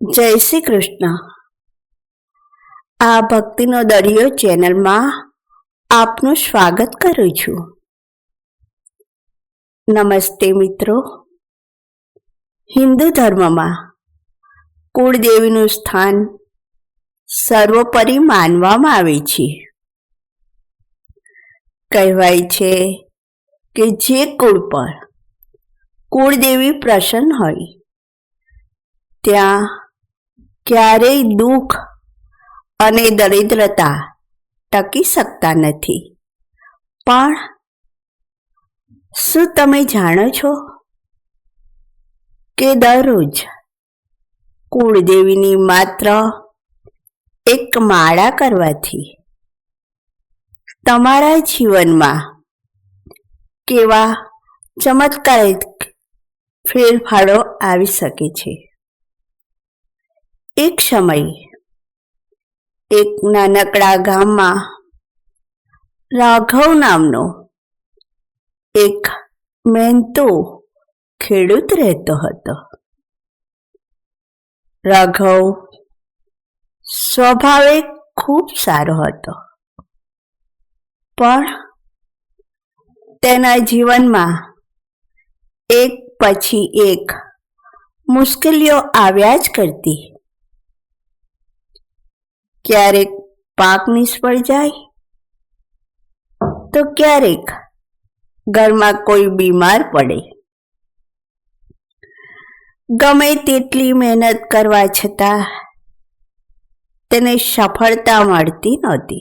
જય શ્રી કૃષ્ણ. આ ભક્તિનો દરિયો ચેનલમાં આપનું સ્વાગત કરું છું. નમસ્તે મિત્રો. હિન્દુ ધર્મમાં કુળદેવીનું સ્થાન સર્વોપરી માનવામાં આવે છે. કહેવાય છે કે જે કુળ પર કુળદેવી પ્રસન્ન હોય, ત્યાં ક્યારેય દુઃખ અને દરિદ્રતા ટકી શકતા નથી. પણ શું તમે જાણો છો કે દરરોજ કુળદેવીની માત્ર એક માળા કરવાથી તમારા જીવનમાં કેવા ચમત્કારિક ફેરફારો આવી શકે છે? એક સમય એક નાનકડા ગામમાં રાઘવ નામનો એક મહેનતો ખેડૂત રહેતો હતો. રાઘવ સ્વભાવે ખૂબ સારો હતો. પણ તેના જીવનમાં એક પછી એક મુશ્કેલીઓ આવ્યા જ કરતી. ક્યારેક પાક નિષ્ફળ જાય? તો ક્યારેક ઘરમાં કોઈ બીમાર પડે? ગમે તેટલી મહેનત કરવા છતાં તેને સફળતા મળતી નહોતી.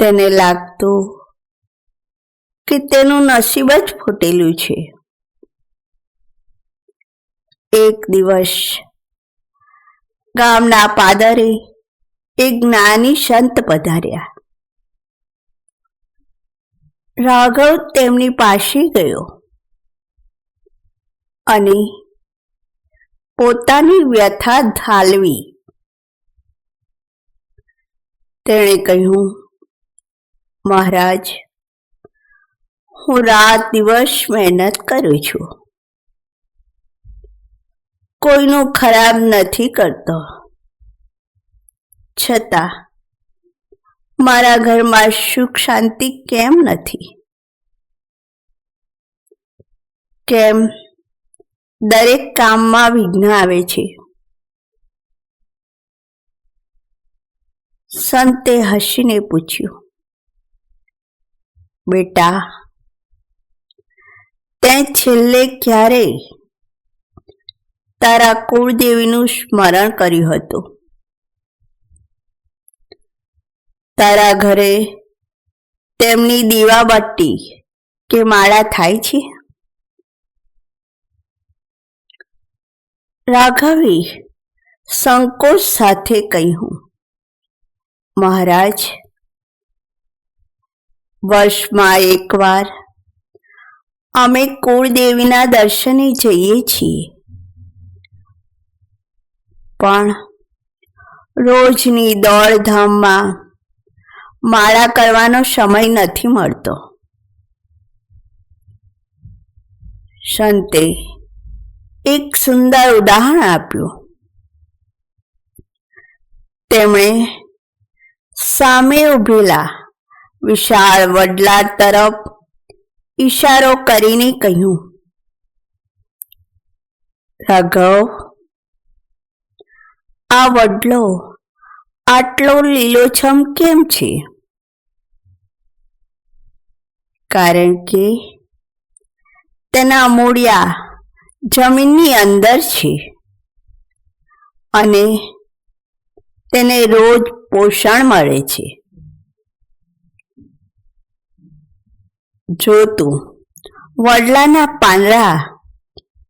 તેને લાગતું કે તેનું નસીબ જ ફૂટેલું છે. એક દિવસ ગામના પાદરે એક જ્ઞાની સંત પધાર્યા. રાઘવ તેમની પાસે ગયો અને પોતાની વ્યથા ઢાલવી. તેણે કહ્યું, મહારાજ, હું રાત દિવસ મહેનત કરું છું. કોઈનું ખરાબ નથી કરતો. છતાં, મારા ઘરમાં સુખ શાંતિ કેમ નથી? કેમ? દરેક કામમાં વિઘ્ન આવે છે. સંતે હસીને પૂછ્યું, બેટા, તે છેલ્લે ક્યારેય તારા કુળદેવીનું સ્મરણ કર્યું હતું. તારા ઘરે તેમની દીવાબત્તી કે માળા થાય છે? રાઘવે સંકોચ સાથે કહ્યું, મહારાજ, વર્ષમાં એકવાર અમે કુળદેવીના દર્શને જઈએ છીએ. પણ રોજની દોડધામમાં માળા કરવાનો સમય નથી મળતો. સંતે એક સુંદર ઉદાહરણ આપ્યું. તેમણે સામે ઉભેલા વિશાળ વડલા તરફ ઈશારો કરીને કહ્યું, રાઘવ આ વડલો આટલો લીલોછમ કેમ છે? કારણ કે તેના મૂળિયા જમીનની અંદર છે અને તેને રોજ પોષણ મળે છે. જો તું વડલાના પાંદડા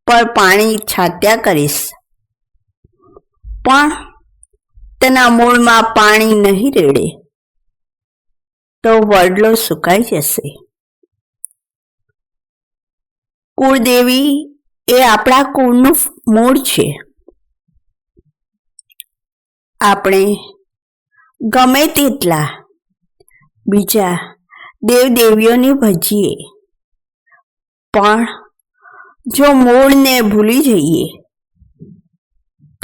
પર પાણી છાત્યા કરીશ પણ તેના મૂળમાં પાણી નહીં રેડે, તો વડલો સુકાઈ જશે. કુળદેવી એ આપણા કુળનું મૂળ છે. આપણે ગમે તેટલા બીજા દેવદેવીઓને ભજીએ, પણ જો મૂળને ભૂલી જઈએ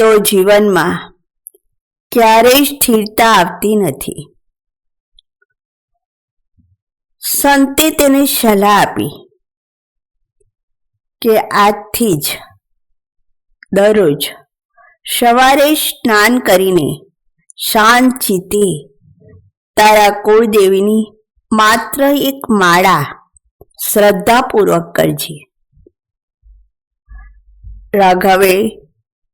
તો જીવનમાં ક્યારેય સ્થિરતા આવતી નથી. સંતે તેને સલાહ આપી કે આજથી જ દરરોજ સવારે સ્નાન કરીને શાંત ચિત્તે તારા કુળદેવીની માત્ર એક માળા શ્રદ્ધાપૂર્વક કરજે. રાઘવે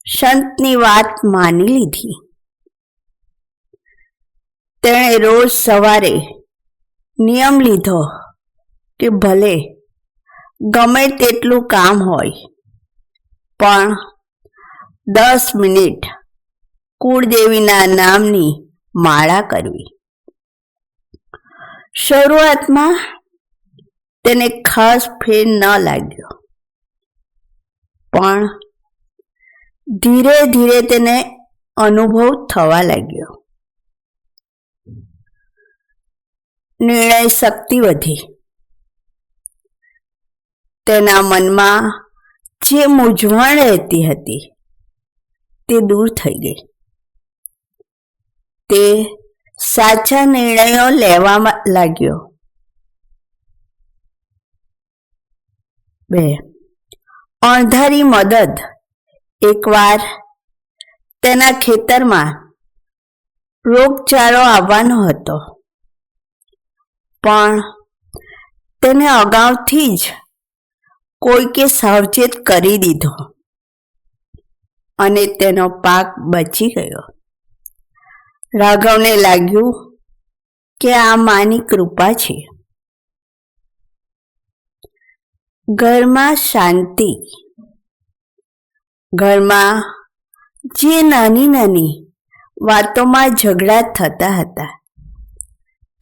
સંતની વાત માની લીધી. તેણે રોજ સવારે નિયમ લીધો કે ભલે ગમે તેટલું કામ હોય, પણ દસ મિનિટ કુળદેવીના નામની માળા કરવી. શરૂઆતમાં તેને ખાસ ફેર ન લાગ્યો, પણ ધીરે ધીરે તેને અનુભવ થવા લાગ્યો. નિર્ણય શક્તિ વધી. તેના મનમાં જે મૂંઝવણ રહેતી હતી, તે દૂર થઈ ગઈ. તે સાચા નિર્ણયો લેવામાં લાગ્યો. બે. અણધારી મદદ એકવાર તેના ખેતરમાં રોગચાળો આવવાનો હતો. પણ તેને અગાઉથી જ કોઈકે સાવચેત કરી દીધો અને તેનો પાક બચી ગયો. રાઘવને લાગ્યું કે આ માની કૃપા છે. ઘરમાં શાંતિ ઘરમાં જે નાની નાની વાતોમાં ઝઘડા થતા હતા,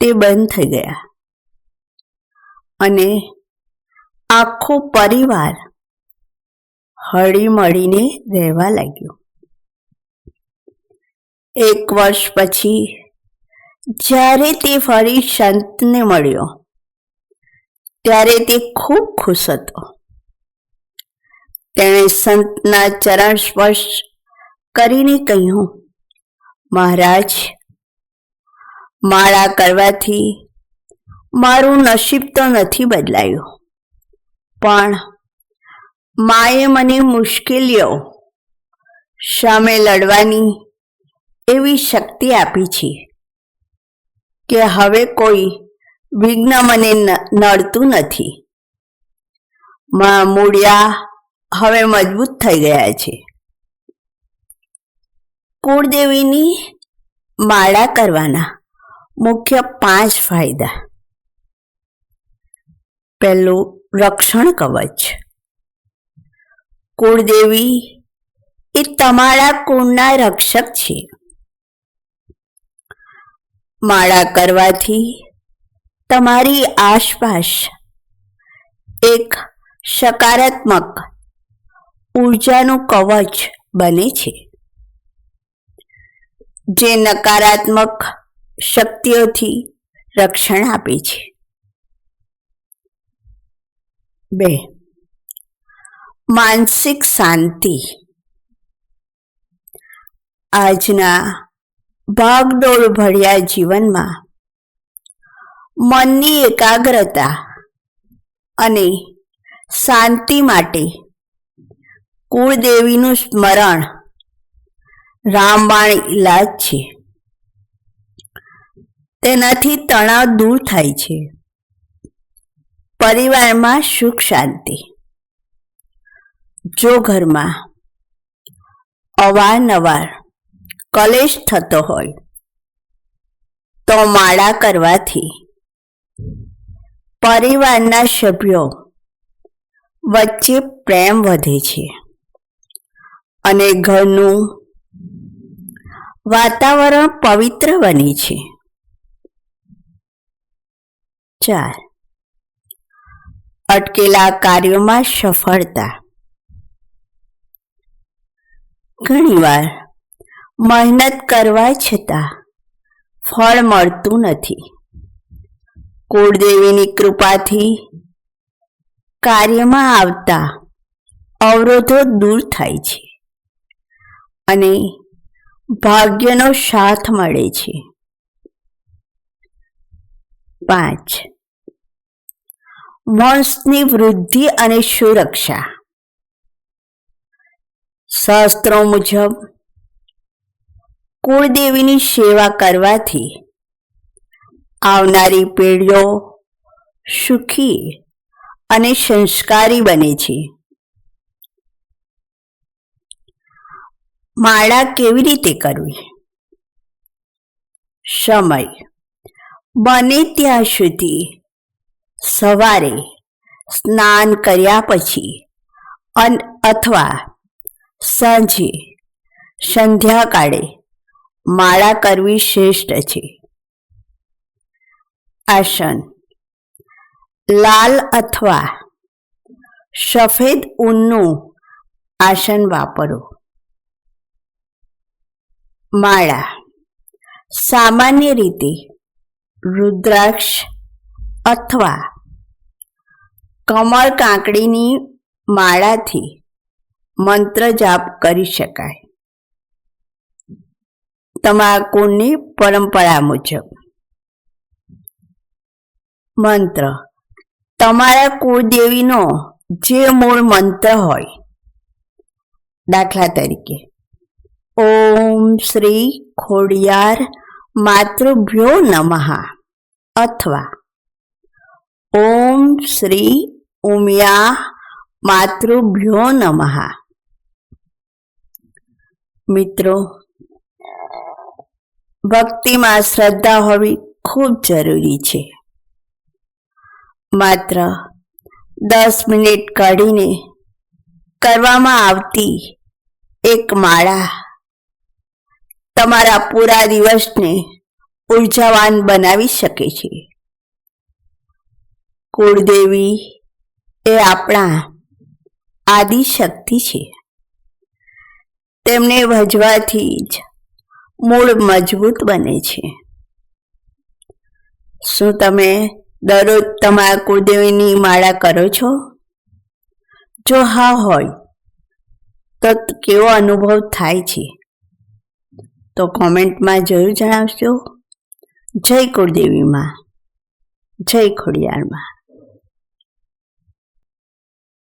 તે બંધ થઈ ગયા. અને આખો પરિવાર હળી મળીને રહેવા લાગ્યો. એક વર્ષ પછી, જ્યારે તે ફરી સંતને મળ્યો, ત્યારે તે ખૂબ ખુશ હતો. તેણે સંતના ચરણ સ્પર્શ કરીને કહ્યું, મહારાજ માળા કરવાથી મારું નસીબ તો નથી બદલાયું, પણ માએ મને મુશ્કેલીઓ સામે લડવાની એવી શક્તિ આપી છે કે હવે કોઈ વિઘ્ન મને નડતું નથી. મા મૂળિયા હવે મજબૂત થઈ ગયા છે. કુળદેવીની માળા કરવાના મુખ્ય પાંચ ફાયદા. પહેલું, રક્ષણ કવચ. કુળદેવી એ તમારા કુળના રક્ષક છે. માળા કરવાથી તમારી આસપાસ એક સકારાત્મક ઉર્જાનું કવચ બને છે. જે નકારાત્મક શક્તિઓથી રક્ષણ આપે છે. બે. માનસિક શાંતિ. આજના ભાગદોડ ભર્યા જીવનમાં મનની એકાગ્રતા અને શાંતિ માટે કુળદેવીનું સ્મરણ રામબાણ ઇલાજ છે. તેનાથી તણાવ દૂર થાય છે. પરિવારમાં સુખ શાંતિ. જો ઘરમાં અવારનવાર કલેશ થતો હોય, તો માળા કરવાથી પરિવારના સભ્યો વચ્ચે પ્રેમ વધે છે. અને ઘરનું વાતાવરણ પવિત્ર બને છે. ચાર. અટકેલા કાર્યોમાં સફળતા. ઘણીવાર મહેનત કરવા છતાં ફળ મળતું નથી. કુળદેવીની કૃપાથી કાર્યમાં આવતા અવરોધો દૂર થાય છે. અને ભાગ્યનો સાથ મળે છે. પાંચ. વંશની વૃદ્ધિ અને સુરક્ષા. શાસ્ત્રો મુજબ, કુળદેવીની સેવા કરવાથી આવનારી પેઢીઓ સુખી અને સંસ્કારી બને છે. માળા કેવી રીતે કરવી? સમય. બને ત્યાં સુધી સવારે સ્નાન કર્યા પછી અન અથવા સાંજે સંધ્યાકાળે માળા કરવી શ્રેષ્ઠ છે. આસન. લાલ અથવા સફેદ ઊનનું આસન વાપરો. માળા. સામાન્ય રીતે રુદ્રાક્ષ અથવા કમળ કાંકડીની માળાથી મંત્ર જાપ કરી શકાય. તમાકુની પરંપરા મુજબ. મંત્ર. તમારા કુળદેવીનો જે મૂળ મંત્ર હોય, દાખલા તરીકે ઓમ શ્રી ખોડિયાર માતૃભ્યો નમઃ. અથવા ઓમ શ્રી ઉમિયા માતૃભ્યો નમઃ. મિત્રો, ભક્તિમાં શ્રદ્ધા હોવી ખૂબ જરૂરી છે. માત્ર દસ મિનિટ કાઢીને કરવામાં આવતી એક માળા તમારા પૂરા દિવસને ઉર્જાવાન બનાવી શકે છે. કુળદેવી એ આપણા આદિશક્તિ છે. તેમને ભજવાથી જ મૂળ મજબૂત બને છે. શું તમે દરરોજ તમારા કુળદેવીની માળા કરો છો? જો હા હોય, તો કેવો અનુભવ થાય છે? તો કોમેન્ટમાં જરૂર જણાવશો જય કુળદેવીમાં. જય ખોડિયારમાં.